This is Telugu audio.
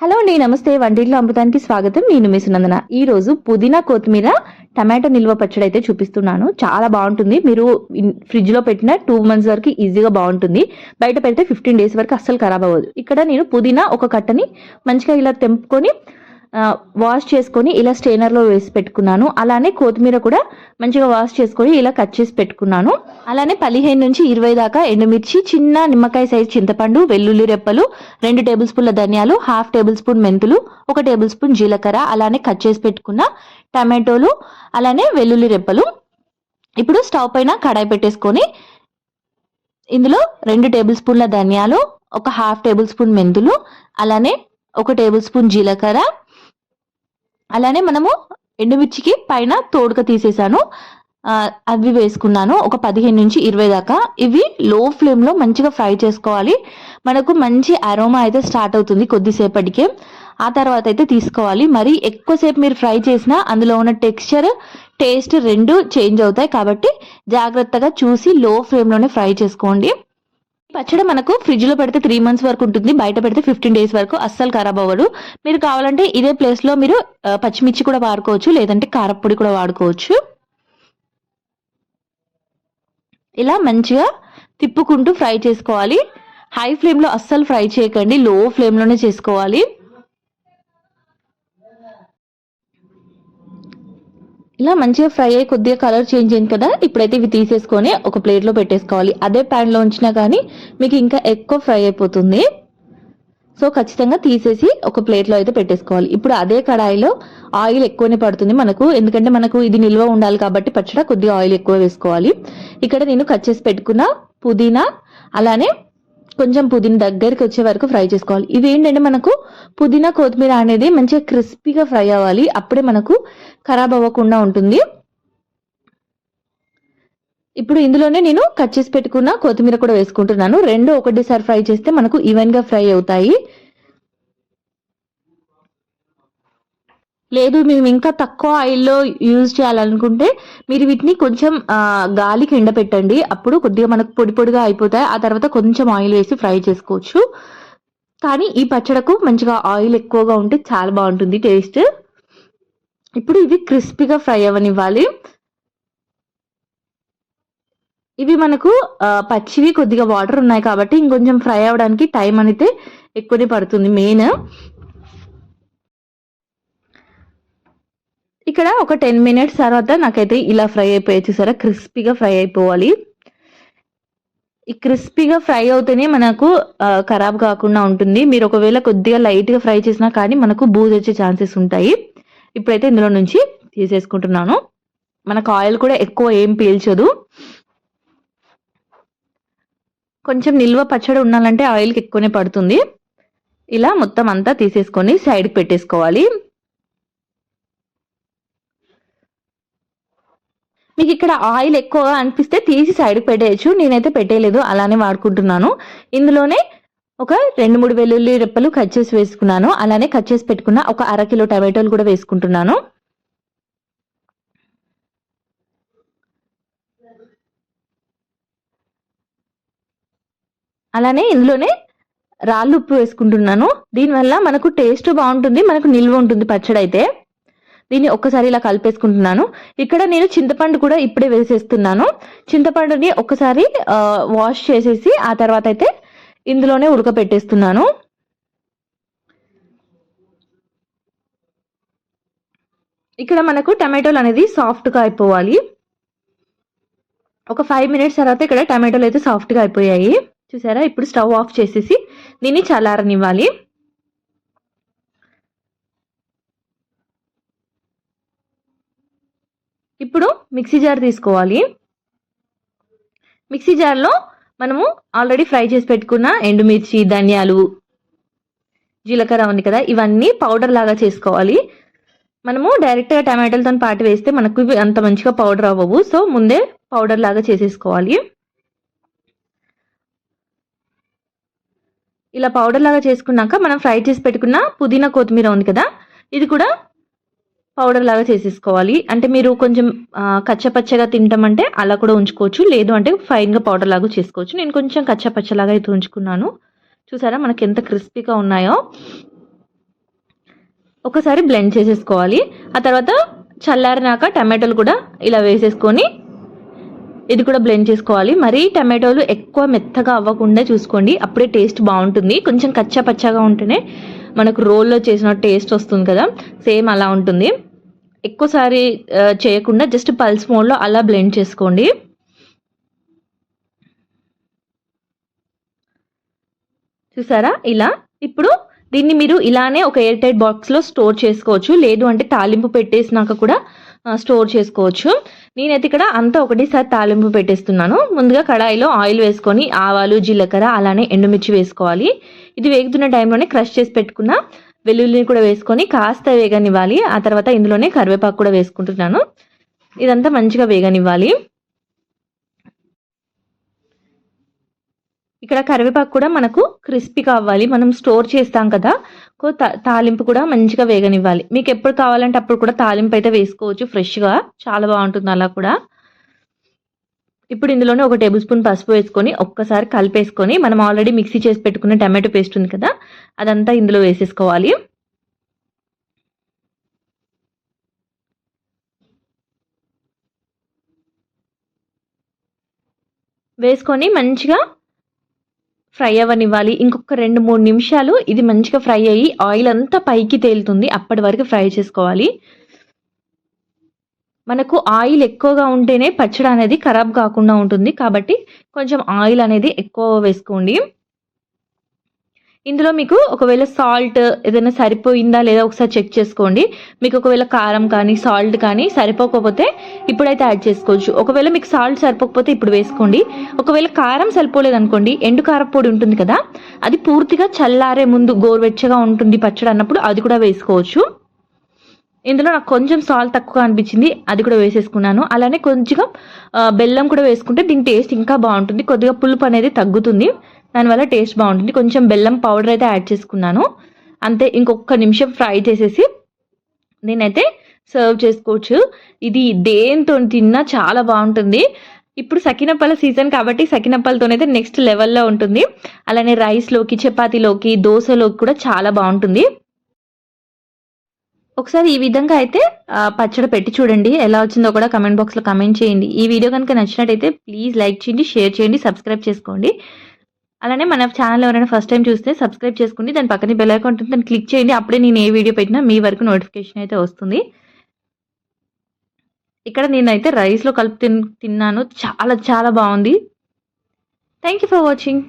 హలో అండి నమస్తే. వంటిల్లో అమృతానికి స్వాగతం. నేను మీ సునందన. ఈ రోజు పుదీనా కొత్తిమీర టమాటో నిల్వ పచ్చడి అయితే చూపిస్తున్నాను. చాలా బాగుంటుంది. మీరు ఫ్రిడ్జ్లో పెట్టిన టూ మంత్స్ వరకు ఈజీగా బాగుంటుంది. బయట పెడితే ఫిఫ్టీన్ డేస్ వరకు అస్సలు ఖరాబ్ అవ్వదు. ఇక్కడ నేను పుదీనా ఒక కట్టని మంచిగా ఇలా తెంపుకొని వాష్ చేసుకొని ఇలా స్టెయినర్ వేసి పెట్టుకున్నాను. అలానే కొత్తిమీర కూడా మంచిగా వాష్ చేసుకొని ఇలా కట్ చేసి పెట్టుకున్నాను. అలానే పదిహేను నుంచి ఇరవై దాకా ఎండుమిర్చి చిన్న నిమ్మకాయ సైజ్ చింతపండు వెల్లుల్లి రెప్పలు రెండు టేబుల్ స్పూన్ల ధనియాలు హాఫ్ టేబుల్ స్పూన్ మెంతులు ఒక టేబుల్ స్పూన్ జీలకర్ర అలానే కట్ చేసి పెట్టుకున్న టమాటోలు అలానే వెల్లుల్లి రెప్పలు. ఇప్పుడు స్టవ్ పైన కడాయి పెట్టేసుకొని ఇందులో రెండు టేబుల్ స్పూన్ల ధనియాలు ఒక హాఫ్ టేబుల్ స్పూన్ మెంతులు అలానే ఒక టేబుల్ స్పూన్ జీలకర్ర అలానే మనము ఎండుమిర్చికి పైన తోడుక తీసేసాను. అవి వేసుకున్నాను. ఒక పదిహేను నుంచి ఇరవై దాకా. ఇవి లో ఫ్లేమ్లో మంచిగా ఫ్రై చేసుకోవాలి. మనకు మంచి అరోమా అయితే స్టార్ట్ అవుతుంది కొద్దిసేపటికే. ఆ తర్వాత అయితే తీసుకోవాలి. మరి ఎక్కువసేపు మీరు ఫ్రై చేసినా అందులో ఉన్న టెక్స్చర్ టేస్ట్ రెండు చేంజ్ అవుతాయి కాబట్టి జాగ్రత్తగా చూసి లో ఫ్లేమ్లోనే ఫ్రై చేసుకోండి. పచ్చడి మనకు ఫ్రిడ్జ్లో పెడితే త్రీ మంత్స్ వరకు ఉంటుంది బయట పెడితే ఫిఫ్టీన్ డేస్ వరకు. అస్సలు ఖరాబ్ అవ్వదు. మీరు కావాలంటే ఇదే ప్లేస్లో మీరు పచ్చిమిర్చి కూడా వాడుకోవచ్చు లేదంటే కారప్పొడి కూడా వాడుకోవచ్చు. ఇలా మంచిగా తిప్పుకుంటూ ఫ్రై చేసుకోవాలి. హై ఫ్లేమ్లో అస్సలు ఫ్రై చేయకండి లో ఫ్లేమ్లోనే చేసుకోవాలి. ఇలా మంచిగా ఫ్రై అయ్యి కొద్దిగా కలర్ చేంజ్ అయింది కదా ఇప్పుడైతే ఇవి తీసేసుకొని ఒక ప్లేట్లో పెట్టేసుకోవాలి. అదే ప్యాన్లో ఉంచినా కానీ మీకు ఇంకా ఎక్కువ ఫ్రై అయిపోతుంది. సో ఖచ్చితంగా తీసేసి ఒక ప్లేట్లో అయితే పెట్టేసుకోవాలి. ఇప్పుడు అదే కడాయిలో ఆయిల్ ఎక్కువనే పడుతుంది మనకు. ఎందుకంటే మనకు ఇది నిల్వ ఉండాలి కాబట్టి పచ్చడి కొద్దిగా ఆయిల్ ఎక్కువ వేసుకోవాలి. ఇక్కడ నేను కట్ చేసి పెట్టుకున్న పుదీనా అలానే కొంచెం పుదీనా దగ్గరికి వచ్చే వరకు ఫ్రై చేసుకోవాలి. ఇదేంటంటే ఏంటంటే మనకు పుదీనా కొత్తిమీర అనేది మంచిగా క్రిస్పీగా ఫ్రై అవ్వాలి. అప్పుడే మనకు ఖరాబ్ అవ్వకుండా ఉంటుంది. ఇప్పుడు ఇందులోనే నేను కట్ చేసి పెట్టుకున్న కొత్తిమీర కూడా వేసుకుంటున్నాను. రెండు ఒకటిసారి ఫ్రై చేస్తే మనకు ఈవెన్గా ఫ్రై అవుతాయి. లేదు మేము ఇంకా తక్కువ ఆయిల్లో యూజ్ చేయాలనుకుంటే మీరు వీటిని కొంచెం గాలికి ఎండపెట్టండి. అప్పుడు కొద్దిగా మనకు పొడి పొడిగా అయిపోతాయి. ఆ తర్వాత కొంచెం ఆయిల్ వేసి ఫ్రై చేసుకోవచ్చు. కానీ ఈ పచ్చడకు మంచిగా ఆయిల్ ఎక్కువగా ఉంటే చాలా బాగుంటుంది టేస్ట్. ఇప్పుడు ఇవి క్రిస్పీగా ఫ్రై అవ్వనివ్వాలి. ఇవి మనకు పచ్చివి కొద్దిగా వాటర్ ఉన్నాయి కాబట్టి ఇంకొంచెం ఫ్రై అవ్వడానికి టైం అనేది ఎక్కువనే పడుతుంది మెయిన్. ఇక్కడ ఒక టెన్ మినిట్స్ తర్వాత నాకైతే ఇలా ఫ్రై అయిపోయి చూసారా? క్రిస్పీగా ఫ్రై అయిపోవాలి. ఈ క్రిస్పీగా ఫ్రై అవుతేనే మనకు ఖరాబ్ కాకుండా ఉంటుంది. మీరు ఒకవేళ కొద్దిగా లైట్గా ఫ్రై చేసినా కానీ మనకు బూజ్ వచ్చే ఛాన్సెస్ ఉంటాయి. ఇప్పుడైతే ఇందులో నుంచి తీసేసుకుంటున్నాను. మనకు ఆయిల్ కూడా ఎక్కువ ఏం పీల్చదు. కొంచెం నిల్వ పచ్చడి ఉండాలంటే ఆయిల్కి ఎక్కువనే పడుతుంది. ఇలా మొత్తం అంతా తీసేసుకొని సైడ్కి పెట్టేసుకోవాలి. మీకు ఇక్కడ ఆయిల్ ఎక్కువ అనిపిస్తే తీసి సైడ్కి పెట్టేయచ్చు. నేనైతే పెట్టేయలేదు అలానే వాడుకుంటున్నాను. ఇందులోనే ఒక రెండు మూడు వెల్లుల్లి రెప్పలు కట్ చేసి వేసుకున్నాను. అలానే కట్ చేసి పెట్టుకున్న ఒక అర కిలో టమాటోలు కూడా వేసుకుంటున్నాను. అలానే ఇందులోనే రాళ్ళు ఉప్పు వేసుకుంటున్నాను. దీనివల్ల మనకు టేస్ట్ బాగుంటుంది మనకు నిల్వ ఉంటుంది పచ్చడి అయితే దీన్ని ఒక్కసారి ఇలా కలిపేసుకుంటున్నాను. ఇక్కడ నేను చింతపండు కూడా ఇప్పుడే వేసేస్తున్నాను. చింతపండుని ఒక్కసారి వాష్ చేసేసి ఆ తర్వాత అయితే ఇందులోనే ఉడకపెట్టేస్తున్నాను. ఇక్కడ మనకు టమాటోలు అనేది సాఫ్ట్గా అయిపోవాలి. ఒక ఫైవ్ మినిట్స్ తర్వాత ఇక్కడ టమాటోలు అయితే సాఫ్ట్గా అయిపోయాయి. చూసారా? ఇప్పుడు స్టవ్ ఆఫ్ చేసేసి దీన్ని చల్లారనివ్వాలి. ఇప్పుడు మిక్సీ జార్ తీసుకోవాలి. మిక్సీ జార్లో మనము ఆల్రెడీ ఫ్రై చేసి పెట్టుకున్న ఎండుమిర్చి ధనియాలు జీలకర్ర ఉంది కదా ఇవన్నీ పౌడర్ లాగా చేసుకోవాలి. మనము డైరెక్ట్గా టమాటాలతో పాటు వేస్తే మనకు అంత మంచిగా పౌడర్ అవ్వవు. సో ముందే పౌడర్ లాగా చేసేసుకోవాలి. ఇలా పౌడర్ లాగా చేసుకున్నాక మనం ఫ్రై చేసి పెట్టుకున్న పుదీనా కొత్తిమీర ఉంది కదా ఇది కూడా పౌడర్ లాగా చేసేసుకోవాలి. అంటే మీరు కొంచెం కచ్చపచ్చగా తింటామంటే అలా కూడా ఉంచుకోవచ్చు. లేదు అంటే ఫైన్గా పౌడర్ లాగా చేసుకోవచ్చు. నేను కొంచెం కచ్చపచ్చలాగా అయితే ఉంచుకున్నాను. చూసారా మనకి ఎంత క్రిస్పీగా ఉన్నాయో? ఒకసారి బ్లెండ్ చేసేసుకోవాలి. ఆ తర్వాత చల్లారినాక టమాటోలు కూడా ఇలా వేసేసుకొని ఇది కూడా బ్లెండ్ చేసుకోవాలి. మరీ టమాటోలు ఎక్కువ మెత్తగా అవ్వకుండా చూసుకోండి. అప్పుడే టేస్ట్ బాగుంటుంది. కొంచెం కచ్చా పచ్చగా ఉంటేనే మనకు రోల్లో చేసిన టేస్ట్ వస్తుంది కదా. సేమ్ అలా ఉంటుంది. ఎక్కువసారి చేయకుండా జస్ట్ పల్స్ మోడ్లో అలా బ్లెండ్ చేసుకోండి. చూసారా? ఇలా. ఇప్పుడు దీన్ని మీరు ఇలానే ఒక ఎయిర్ టైట్ బాక్స్లో స్టోర్ చేసుకోవచ్చు. లేదు అంటే తాలింపు పెట్టేసినాక కూడా స్టోర్ చేసుకోవచ్చు. నేనైతే ఇక్కడ అంతా ఒకటేసారి తాలింపు పెట్టేస్తున్నాను. ముందుగా కడాయిలో ఆయిల్ వేసుకొని ఆవాలు జీలకర్ర అలానే ఎండుమిర్చి వేసుకోవాలి. ఇది వేగుతున్న టైంలోనే క్రష్ చేసి పెట్టుకున్న వెల్లుల్లిని కూడా వేసుకొని కాస్త వేగనివ్వాలి. ఆ తర్వాత ఇందులోనే కరివేపాకు కూడా వేసుకుంటున్నాను. ఇదంతా మంచిగా వేగనివ్వాలి. ఇక్కడ కరివేపాకు కూడా మనకు క్రిస్పీ అవ్వాలి మనం స్టోర్ చేస్తాం కదా. కో తా- తాలింపు కూడా మంచిగా వేగనివ్వాలి. మీకు ఎప్పుడు కావాలంటే అప్పుడు కూడా తాలింపు అయితే వేసుకోవచ్చు ఫ్రెష్గా. చాలా బాగుంటుంది అలా కూడా. ఇప్పుడు ఇందులోనే ఒక టేబుల్ స్పూన్ పసుపు వేసుకొని ఒక్కసారి కలిపేసుకొని మనం ఆల్రెడీ మిక్సీ చేసి పెట్టుకున్న టమాటో పేస్ట్ ఉంది కదా అదంతా ఇందులో వేసేసుకోవాలి. వేసుకొని మంచిగా ఫ్రై అవ్వనివ్వాలి. ఇంకొక రెండు మూడు నిమిషాలు ఇది మంచిగా ఫ్రై అయ్యి ఆయిల్ అంతా పైకి తేలుతుంది అప్పటి వరకు ఫ్రై చేసుకోవాలి. మనకు ఆయిల్ ఎక్కువగా ఉంటేనే పచ్చడి అనేది ఖరాబ్ కాకుండా ఉంటుంది. కాబట్టి కొంచెం ఆయిల్ అనేది ఎక్కువ వేసుకోండి. ఇందులో మీకు ఒకవేళ సాల్ట్ ఏదైనా సరిపోయిందా లేదా ఒకసారి చెక్ చేసుకోండి. మీకు ఒకవేళ కారం కానీ సాల్ట్ కానీ సరిపోకపోతే ఇప్పుడైతే యాడ్ చేసుకోవచ్చు. ఒకవేళ మీకు సాల్ట్ సరిపోకపోతే ఇప్పుడు వేసుకోండి. ఒకవేళ కారం సరిపోలేదనుకోండి ఎండు కారపొడి ఉంటుంది కదా అది పూర్తిగా చల్లారే ముందు గోరువెచ్చగా ఉంటుంది పచ్చడి అన్నప్పుడు అది కూడా వేసుకోవచ్చు. ఇందులో నాకు కొంచెం సాల్ట్ తక్కువ అనిపించింది అది కూడా వేసేసుకున్నాను. అలానే కొంచెం బెల్లం కూడా వేసుకుంటే దీని టేస్ట్ ఇంకా బాగుంటుంది. కొద్దిగా పులుపు అనేది తగ్గుతుంది. దానివల్ల టేస్ట్ బాగుంటుంది. కొంచెం బెల్లం పౌడర్ అయితే యాడ్ చేసుకున్నాను. అంతే ఇంకొక నిమిషం ఫ్రై చేసేసి నేనైతే సర్వ్ చేసుకోవచ్చు. ఇది దేంతో తిన్నా చాలా బాగుంటుంది. ఇప్పుడు సకినప్పల సీజన్ కాబట్టి సకినప్పలతోనైతే నెక్స్ట్ లెవెల్లో ఉంటుంది. అలానే రైస్లోకి చపాతీలోకి దోశలోకి కూడా చాలా బాగుంటుంది. ఒకసారి ఈ విధంగా అయితే పచ్చడి పెట్టి చూడండి. ఎలా వచ్చిందో కూడా కమెంట్ బాక్స్లో కమెంట్ చేయండి. ఈ వీడియో కనుక నచ్చినట్టయితే ప్లీజ్ లైక్ చేయండి షేర్ చేయండి సబ్స్క్రైబ్ చేసుకోండి. అలానే మన ఛానల్ ఎవరైనా ఫస్ట్ టైం చూస్తే సబ్స్క్రైబ్ చేసుకోండి దాని పక్కన బెల్ ఐకాన్ ఉంటుంది దాన్ని క్లిక్ చేయండి. అప్పుడే నేను ఏ వీడియో పెట్టినా మీ వరకు నోటిఫికేషన్ అయితే వస్తుంది. ఇక్కడ నేనైతే రైస్లో కలిపి తిన్నాను. చాలా చాలా బాగుంది. Thank you for watching